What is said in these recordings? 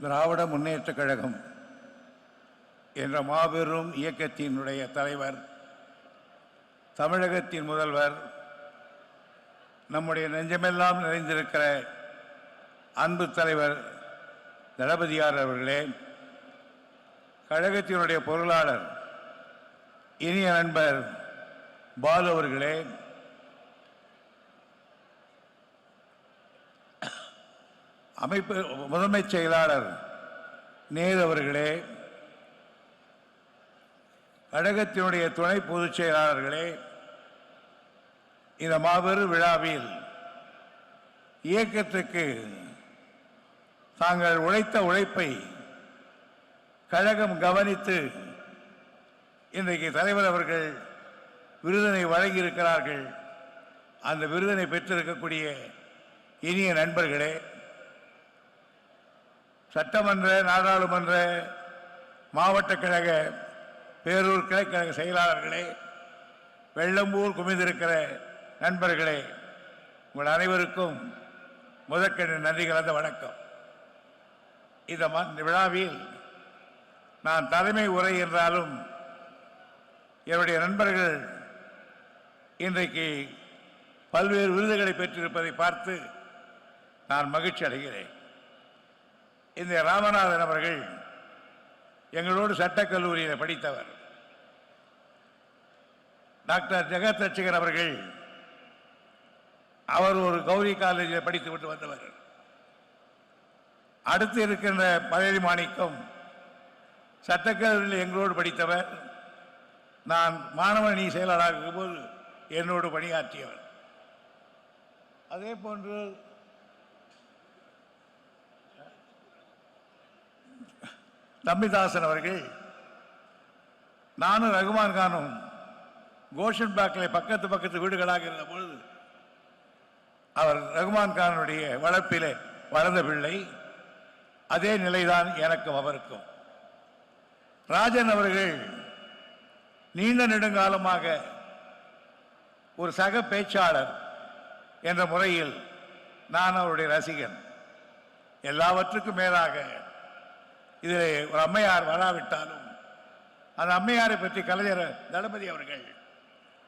திராவிட முன்னேற்றக் கழகம் என்ற மாபெரும் இயக்கத்தினுடைய தலைவர் தமிழகத்தின் முதல்வர் நம்முடைய நெஞ்சமெல்லாம் நிறைந்திருக்கிற அன்பு தலைவர் தளபதியார் அவர்களே கழகத்தினுடைய பொருளாளர் இனிய நண்பர் பாலு அவர்களே அமைப்பு முதன்மைச் செயலாளர் நேரு அவர்களே கழகத்தினுடைய துணை பொதுச் செயலாளர்களே இந்த மாபெரும் விழாவில் இயக்கத்துக்கு தாங்கள் உழைத்த உழைப்பை கழகம் கவனித்து இன்றைக்கு தலைவர் அவர்கள் விருதினை வழங்கியிருக்கிறார்கள். அந்த விருதினை பெற்றிருக்கக்கூடிய இனிய நண்பர்களே சட்டமன்ற நாடாளுமன்ற மாவட்ட கழக பேரூர் கிளைக்கழக செயலாளர்களே வெள்ளம்பூர் குமிந்திருக்கிற நண்பர்களே உங்கள் அனைவருக்கும் முதற்கண் நன்றி கலந்த வணக்கம். இந்த ம- இந்த விழாவில் நான் தலைமை உரை என்றாலும் என்னுடைய நண்பர்கள் இன்றைக்கு பல்வேறு விருதுகளை பெற்றிருப்பதை பார்த்து நான் மகிழ்ச்சி அடைகிறேன் இந்த ராமநாதன் அவர்கள் எங்களோடு சட்டக்கல்லூரியில் படித்தவர். டாக்டர் ஜெகத் ரட்சகர் அவர்கள் அவர் ஒரு கௌரி காலேஜில் படித்து விட்டு வந்தவர். அடுத்து இருக்கின்ற பழனி மாணிக்கம் சட்டக்கல்லூரியில் எங்களோடு படித்தவர். நான் மாணவணி செயலாளராக போது என்னோடு பணியாற்றியவர். அதே போன்று தம்பிதாசன் அவர்கள் நானும் ரகுமான் கானும் கோஷன் பேக்கில் பக்கத்து பக்கத்து வீடுகளாக இருந்த பொழுது அவர் ரகுமான் கானுடைய வளர்ப்பிலே வளர்ந்த பிள்ளை அதே நிலைதான் எனக்கும் அவருக்கும். ராஜன் அவர்கள் நீண்ட நெடுங்காலமாக ஒரு சக பேச்சாளர் என்ற முறையில் நான் அவருடைய ரசிகன். எல்லாவற்றுக்கும் மேலாக இதில் ஒரு அம்மையார் வராவிட்டாலும் அந்த அம்மையாரை பற்றி கலைஞர் தளபதி அவர்கள்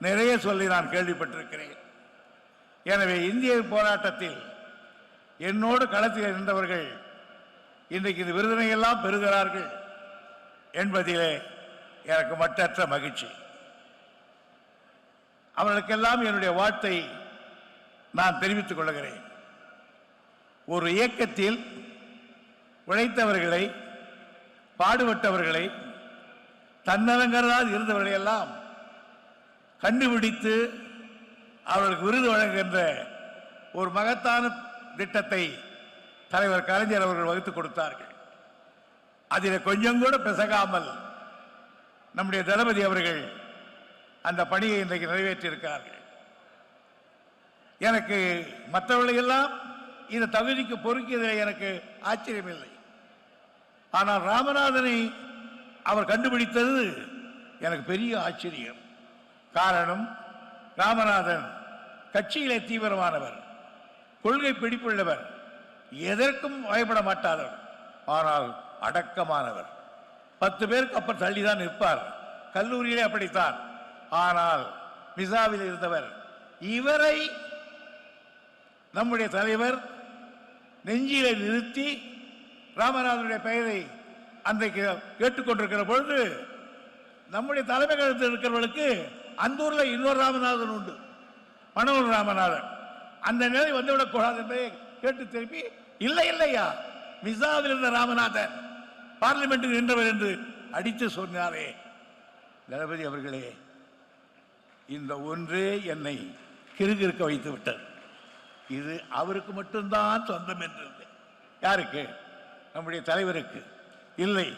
நிறைய சொல்லி நான் கேள்விப்பட்டிருக்கிறேன். எனவே இந்திய போராட்டத்தில் என்னோடு களத்தில் இருந்தவர்கள் இன்றைக்கு இந்த விருதினை எல்லாம் பெறுகிறார்கள் என்பதிலே எனக்கு மட்டற்ற மகிழ்ச்சி. அவர்களுக்கெல்லாம் என்னுடைய வாழ்த்தை நான் தெரிவித்துக் கொள்கிறேன். ஒரு இயக்கத்தில் உழைத்தவர்களை பாடுபட்டவர்களை தன்னலங்கரால் இருந்தவர்களை எல்லாம் கண்டுபிடித்து அவர்களுக்கு விருது வழங்குகின்ற ஒரு மகத்தான திட்டத்தை தலைவர் கலைஞர் அவர்கள் வகுத்து கொடுத்தார்கள். அதில் கொஞ்சம் கூட பிசகாமல் நம்முடைய தளபதி அவர்கள் அந்த பணியை இன்றைக்கு நிறைவேற்றியிருக்கிறார்கள். எனக்கு மற்றவர்களையெல்லாம் இந்த தகுதிக்கு பொறுக்கியதில் எனக்கு ஆச்சரியமில்லை. ஆனால் ராமநாதனை அவர் கண்டுபிடித்தது எனக்கு பெரிய ஆச்சரியம். காரணம் ராமநாதன் கட்சியிலே தீவிரமானவர் கொள்கை பிடிப்புள்ளவர் எதற்கும் பயப்பட மாட்டாதவர் ஆனால் அடக்கமானவர். பத்து பேருக்கு அப்புறம் தள்ளிதான் நிற்பார் கல்லூரியிலே அப்படித்தான். ஆனால் மிசாவில் இருந்தவர் இவரை நம்முடைய தலைவர் நெஞ்சிலே நிறுத்தி ராமநாதனுடைய பெயரை அன்றைக்கு கேட்டுக்கொண்டிருக்கிற பொழுது நம்முடைய தலைமை கழகத்தில் இருக்கிறவர்களுக்கு அந்த ஊரில் இன்னொரு ராமநாதன் உண்டு. மனோகர் ராமநாதன். அந்த நிலை வந்துவிடக்கூடாது என்பதை கேட்டு திருப்பி இல்லை இல்லையா? மிசாவில் இருந்த ராமநாதன் பார்லிமெண்ட்டுக்கு நின்றவர் என்று அடித்து சொன்னாரே. தளபதி அவர்களே இந்த ஒன்றே என்னை கிறுகிறுக்க வைத்து விட்டது இது அவருக்கு மட்டும்தான் சொந்தம் என்று யாருக்கு? நம்முடைய தலைவருக்கு. இல்லை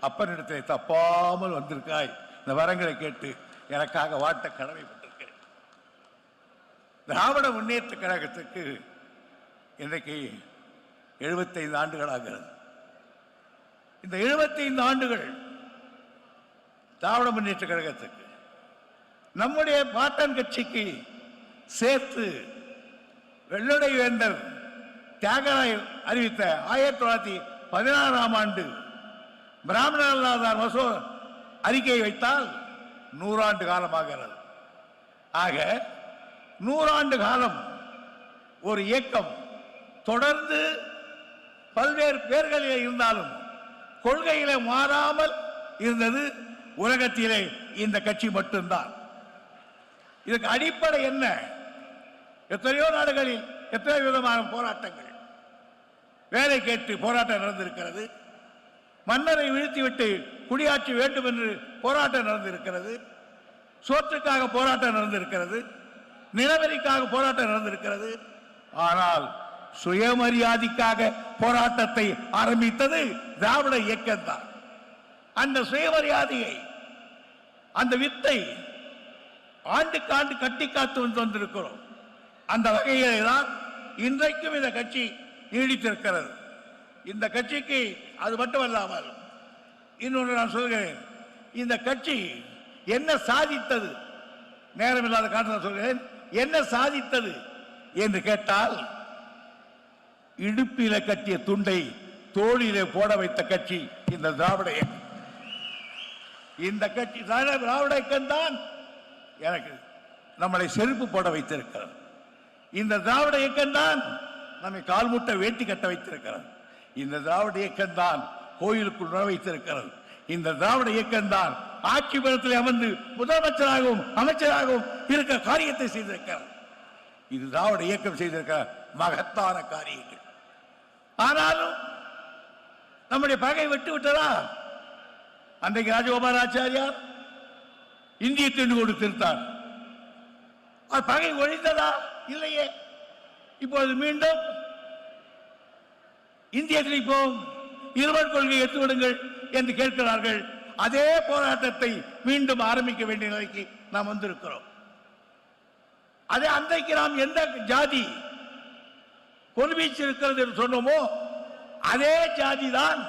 அப்பனிடத்தில் தப்பாமல் வந்திருக்காய். இந்த வரங்களை கேட்டு எனக்காக வாட்ட கடமைப்பட்டிருக்கிறேன். திராவிட முன்னேற்ற கழகத்துக்கு இன்றைக்கு எழுபத்தைந்து ஆண்டுகளாகிறது இந்த எழுபத்தைந்து ஆண்டுகள் திராவிட முன்னேற்ற கழகத்துக்கு நம்முடைய பாட்டன் கட்சிக்கு சேர்த்து வெள்ளடை வேந்தர் தியாகராய் அறிவித்த ஆயிரத்தி தொள்ளாயிரத்தி பதினாறாம் ஆண்டு பிராமணர் அல்லாதார் அறிக்கையை வைத்தால் நூறாண்டு காலமாகிறது. ஆக நூறாண்டு காலம் ஒரு இயக்கம். தொடர்ந்து பல்வேறு பேர்களிலே இருந்தாலும் கொள்கையிலே மாறாமல் இருந்தது உலகத்திலே இந்த கட்சி மட்டும்தான். இதுக்கு அடிப்படை என்ன? எத்தனையோ நாடுகளில் எத்தனை விதமான போராட்டங்கள். வேலை கேட்டு போராட்டம் நடந்திருக்கிறது. மன்னரை வீழ்த்திவிட்டு குடியாட்சி வேண்டும் என்று போராட்டம் நடந்திருக்கிறது. சோற்றுக்காக போராட்டம் நடந்திருக்கிறது. நிலவரிக்காக போராட்டம் நடந்திருக்கிறது. ஆனால் சுயமரியாதைக்காக போராட்டத்தை ஆரம்பித்தது திராவிட இயக்கம் தான் அந்த சுயமரியாதையை அந்த வித்தை ஆண்டுக்கு ஆண்டு கட்டி காத்து வந்து வந்திருக்கிறோம். அந்த வகையிலே தான் இன்றைக்கும் இந்த கட்சி நீடித்திருக்கிறது. இந்த கட்சிக்கு அது மட்டுமல்லாமல் இன்னொன்று நான் சொல்கிறேன். இந்த கட்சி என்ன சாதித்தது? நேரமில்லாத காரணம் சொல்கிறேன். என்ன சாதித்தது என்று கேட்டால் இடுப்பில கட்டிய துண்டை தோளிலே போட வைத்த கட்சி இந்த திராவிட இந்த கட்சி திராவிட இயக்கம் தான் எனக்கு நம்மளை செருப்பு போட வைத்திருக்கிறது. இந்த திராவிட இயக்கம் தான் நம்மை கால்முட்டை வேட்டி கட்ட வைத்திருக்கிறது. இந்த திராவிட இயக்கம் தான் கோயிலுக்குள் நுழ வைத்திருக்கிறது. இந்த திராவிட இயக்கம் தான் ஆட்சி பலத்தில் அமர்ந்து முதலமைச்சராகவும் அமைச்சராகவும் இருக்க காரியத்தை செய்திருக்கிறார் இது திராவிட இயக்கம் செய்திருக்கிற மகத்தான காரியங்கள். ஆனாலும் நம்முடைய பகை விட்டு விட்டதா? அன்றைக்கு ராஜகோபாலாச்சாரியார் இந்திய திண்டு கொடுத்திருந்தார் அது பகை ஒழிந்ததா? இல்லையே. இப்பொழுது மீண்டும் இந்திய திணிப்போம் இருவர் கொள்கை எடுத்துவிடுங்கள் என்று கேட்கிறார்கள். அதே போராட்டத்தை மீண்டும் ஆரம்பிக்க வேண்டிய நிலைக்கு நாம் வந்திருக்கிறோம். அதே அன்றைக்கு நாம் எந்த ஜாதி கொல்வீச்சு இருக்கிறது என்று சொன்னோமோ அதே ஜாதி தான்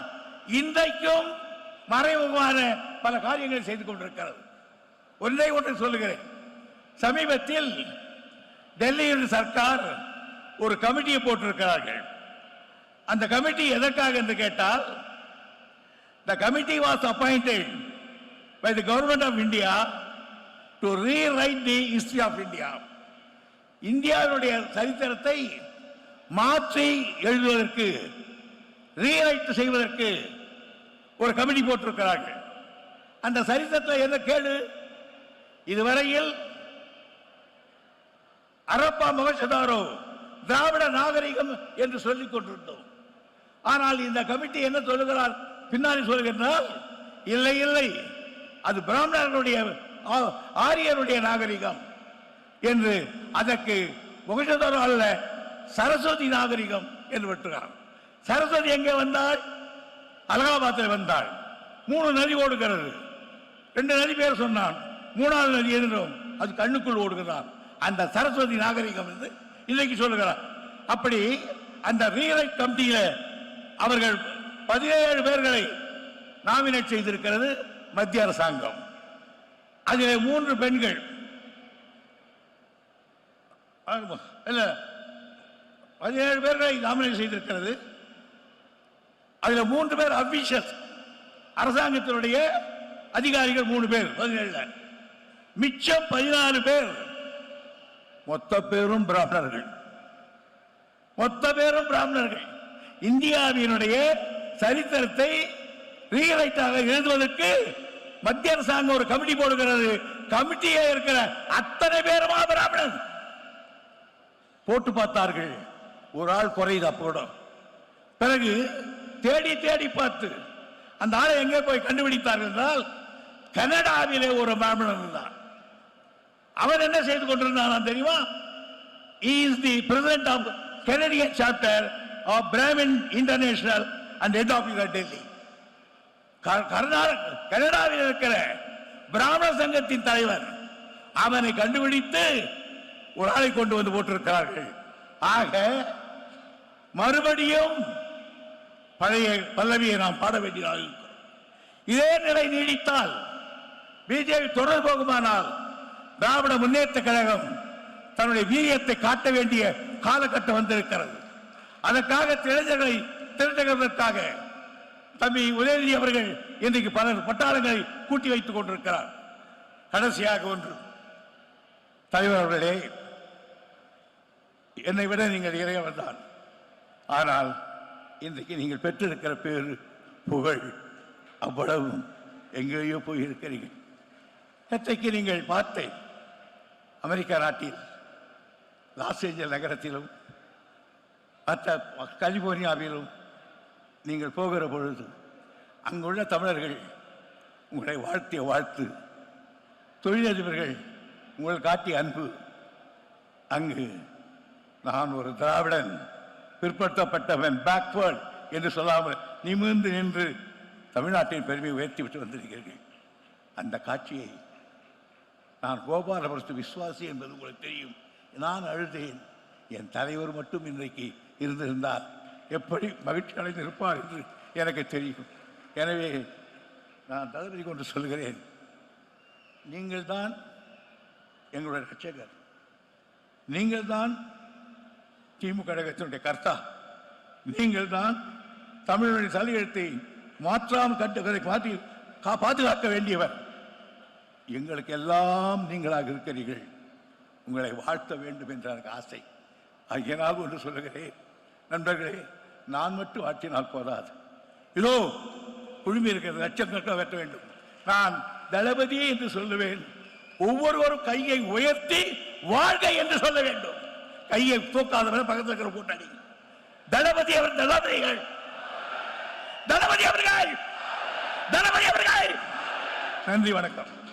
இன்றைக்கும் மறைமுகமான பல காரியங்களை செய்து கொண்டிருக்கிறது. ஒன்றை ஒன்று சொல்லுகிறேன். சமீபத்தில் டெல்லியில் சர்க்கார் ஒரு கமிட்டியை போட்டிருக்கிறார்கள். அந்த கமிட்டி எதற்காக என்று கேட்டால் the committee was appointed by the government of India to rewrite the history of India இந்தியாவுடைய சரித்திரத்தை மாற்றி எழுதுவதற்கு ரீரைட் செய்வதற்கு ஒரு கமிட்டி போட்டிருக்கிறார்கள். அந்த சரித்திரத்தில் என்ன கேடு? இதுவரையில் அரப்பா மகசதாரோ திராவிட நாகரிகம் என்று சொல்லிக் கொண்டிருந்தோம். ஆனால் இந்த கமிட்டி என்ன சொல்லுகிறார்? பின்னாடி சொல்லுகிறார் இல்லை இல்லை அது பிராமணர்களுடைய ஆ- ஆரியருடைய நாகரிகம் என்று அதற்கு முகஜதரம் அல்ல சரஸ்வதி நாகரிகம் என்று விட்டுகிறார். சரஸ்வதி எங்கே வந்தாள் அலகாபாத்தில் வந்தாள் மூணு நதி ஓடுகிறது. ரெண்டு நதி பேர் சொன்னான். மூணாவது நதி என்றும் அது கண்ணுக்குள் ஓடுகிறான் அந்த சரஸ்வதி நாகரிகம் என்று இன்னைக்கு சொல்லுகிறார். அப்படி அந்த ரீரைட் கமிட்டியில அவர்கள் பதினேழு பேர்களை நாமினேட் செய்திருக்கிறது மத்திய அரசாங்கம். அதில் மூன்று பெண்கள். இல்லை. பதினேழு பேர்களை நாமினேட் செய்திருக்கிறது. அதில் மூன்று பேர் அபிஷியஸ் அரசாங்கத்தினுடைய அதிகாரிகள் மூணு பேர் பதினேழு மிச்சம் பதினாறு பேர் மொத்த பேரும் பிராமணர்கள். மொத்த பேரும் பிராமணர்கள். இந்தியாவினுடைய சரித்திரத்தை ரீரைட்டாக எழுதுவதற்கு மத்திய அரசாங்கம் ஒரு கமிட்டி போடுகிறது. கமிட்டியே இருக்கிற அத்தனை பேருமா பிராமணன்? போட்டு பார்த்தார்கள். ஒரு ஆள் குறையுது அப்போட பிறகு தேடி தேடி பார்த்து அந்த ஆளை எங்கே போய் கண்டுபிடித்தார்கள் என்றால் கனடாவிலே ஒரு பிராமணன் தான் அவர் என்ன செய்து கொண்டிருந்தான் தெரியுமா? Is the president of Canadian chapter of Brahmin international and head office Delhi Karnataka கனடாவில் இருக்கிற பிராமண சங்கத்தின் தலைவர் அவனை கண்டுபிடித்து ஒரு ஆளை கொண்டு வந்து போட்டிருக்கிறார்கள். ஆக மறுபடியும் பழைய பல்லவியை நாம் பாட வேண்டியதாக இருக்கிறோம் இதே நிலை நீடித்தால் பிஜேபி தொடர் போகுமானால் திராவிட முன்னேற்ற கழகம் தன்னுடைய வீரியத்தை காட்ட வேண்டிய காலகட்டம் வந்திருக்கிறது. அதற்காக இளைஞர்களை திரட்டுகிறதற்காக தம்பி உதயநிதி அவர்கள் இன்றைக்கு பல பட்டாளங்களை கூட்டி வைத்துக் கொண்டிருக்கிறார். கடைசியாக ஒன்று. தலைவர் அவர்களே என்னை விட நீங்கள் இறையவர் தான். ஆனால் இன்றைக்கு நீங்கள் பெற்றிருக்கிற பேர் புகழ். அவ்வளவும் எங்கேயோ போயிருக்கிறீர்கள். நேற்றைக்கு நீங்கள் பார்த்தேன்? அமெரிக்கா நாட்டில் லாஸ் ஏஞ்சல் நகரத்திலும் மற்ற கலிபோர்னியாவிலும் நீங்கள் போகிற பொழுது அங்குள்ள தமிழர்கள் உங்களை வாழ்த்திய வாழ்த்து தொழிலதிபர்கள் உங்கள் காட்டிய அன்பு. அங்கு நான் ஒரு திராவிடன் பிற்படுத்தப்பட்டவன் பேக்வேர்ட் என்று சொல்லாமல் நிமிர்ந்து நின்று தமிழ்நாட்டின் பெருமையை உயர்த்தி விட்டு வந்திருக்கிறீர்கள் அந்த காட்சியை நான் கோபாலபுரத்து விசுவாசி என்பது உங்களுக்கு தெரியும். நான் அழுதேன். என் தலைவர் மட்டும் இன்றைக்கு இருந்திருந்தால் எப்படி மகிழ்ச்சி அடைந்து இருப்பார் என்று எனக்கு தெரியும். எனவே நான் தளபதி கொண்டு சொல்கிறேன் நீங்கள் தான் எங்களுடைய ரட்சகர். நீங்கள் தான் திமுக கழகத்தினுடைய கர்த்தா. நீங்கள் தான் தமிழனுடைய தலையெழுத்தை மாற்றாமல் கட்டுகளை மாற்றி கா- பாதுகாக்க வேண்டியவர். எங்களுக்கு எல்லாம் நீங்களாக இருக்கிறீர்கள். உங்களை வாழ்த்த வேண்டும் என்ற எனக்கு ஆசை. ஐயனாக ஒன்று சொல்லுகிறேன். நண்பர்களே நான் மட்டும் ஆற்றினால் போதாது. இதோ குழுமி இருக்கிறது லட்சக்கணக்காக வெட்ட வேண்டும். நான் தளபதி என்று சொல்லுவேன். ஒவ்வொருவரும் கையை உயர்த்தி வாழ்க என்று சொல்ல வேண்டும். கையை தூக்காதவரை பக்கத்தில் இருக்கிற கூட்டணி. தளபதி அவர் தளபதிகள். தளபதி அவர்கள். தளபதி அவர்கள். நன்றி வணக்கம்.